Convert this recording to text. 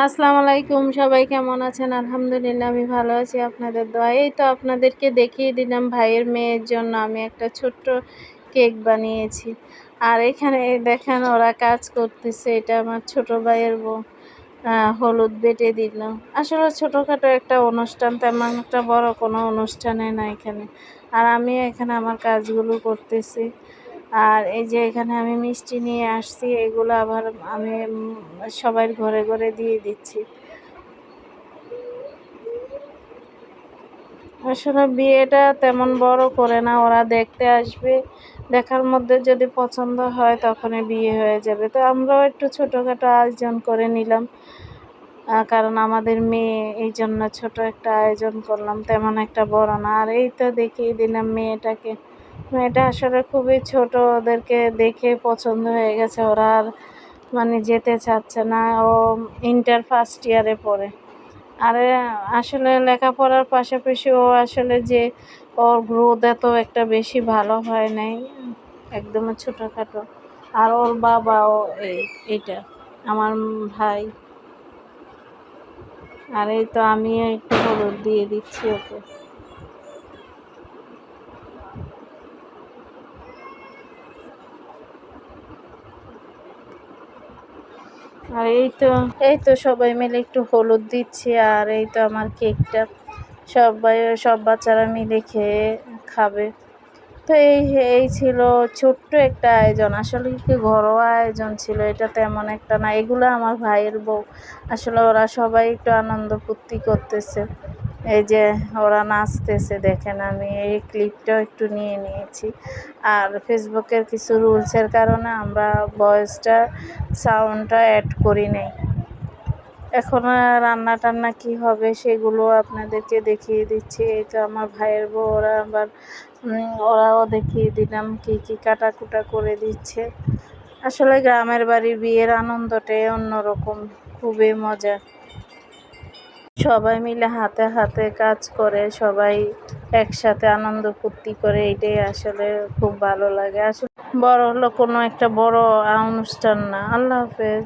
আসসালামু আলাইকুম, সবাই কেমন আছেন? আলহামদুলিল্লাহ, আমি ভালো আছি, আপনাদের দোয়া এই তো আপনাদেরকে দেখিয়ে দিলাম ভাইয়ের মেয়ের জন্য আমি একটা ছোট্ট কেক বানিয়েছি। আর এখানে দেখেন ওরা কাজ করতেছে, এটা আমার ছোট ভাইয়ের বউ হলুদ বেটে দিল। আসলে ছোটোখাটো একটা অনুষ্ঠান, তেমন একটা বড় কোনো অনুষ্ঠানে না এখানে। আর আমি এখানে আমার কাজগুলো করতেছি। আর এই যে এখানে আমি মিষ্টি নিয়ে আসছি, এগুলো আবার আমি সবাই ঘরে ঘরে দিয়ে দিচ্ছি। আসলে বিয়েটা তেমন বড় করে না, ওরা দেখতে আসবে। দেখার মধ্যে যদি পছন্দ হয় তখনই বিয়ে হয়ে যাবে। তো আমরাও একটু ছোটোখাটো আয়োজন করে নিলাম। কারণ আমাদের মেয়ে, এই জন্য ছোট একটা আয়োজন করলাম, তেমন একটা বড় না। আর এই তো দেখিয়ে দিলাম মেয়েটাকে। মেয়েটা আসলে খুবই ছোট, ওদেরকে দেখে পছন্দ হয়ে গেছে। ওরা আর মানে যেতে চাচ্ছে না, ও ইন্টার ফার্স্ট ইয়ারে পড়ে। আর, আসলে লেখাপড়ার পাশাপাশি ও আসলে যে ওর গ্রোথ এত একটা বেশি ভালো হয় নাই, একদম ছোটোখাটো। আর ওর বাবাও এই, এইটা, আমার ভাই। আর এই তো আমিও একটু হলুদ দিয়ে দিচ্ছি ওকে। আর এই তো এই তো সবাই মিলে একটু হলুদ দিচ্ছি, আর এই তো আমার কেকটা। সবাই, সব বাচ্চারা মিলে খেয়ে খাবে। তো এই এই ছিল ছোট্ট একটা আয়োজন। আসলে কি ঘরোয়া আয়োজন ছিল এটা তেমন একটা না। এগুলো আমার ভাইয়ের বউ। আসলে ওরা সবাই একটু আনন্দ ফুর্তি করতেছে। এই যে ওরা নাচতেছে, দেখেন আমি এই ক্লিপটাও একটু নিয়ে নিয়েছি। আর ফেসবুকের কিছু রুলসের কারণে আমরা ভয়েসটা সাউন্ডটা অ্যাড করি নাই। এখন রান্না টান্না কি হবে সেগুলো আপনাদেরকে দেখিয়ে দিচ্ছি। এই তো আমার ভাইয়ের বউ, ওরা আবার ওরাও দেখিয়ে দিলাম কী কী কাটাকুটা করে দিচ্ছে। আসলে গ্রামের বাড়ির বিয়ের আনন্দটাই অন্যরকম, খুবই মজা। সবাই মিলে হাতে হাতে কাজ করে, সবাই একসাথে আনন্দ ফুর্তি করে, এটাই আসলে খুব ভালো লাগে। আসলে বড় হলো কোনো একটা বড় অনুষ্ঠান না। আল্লাহ হাফেজ।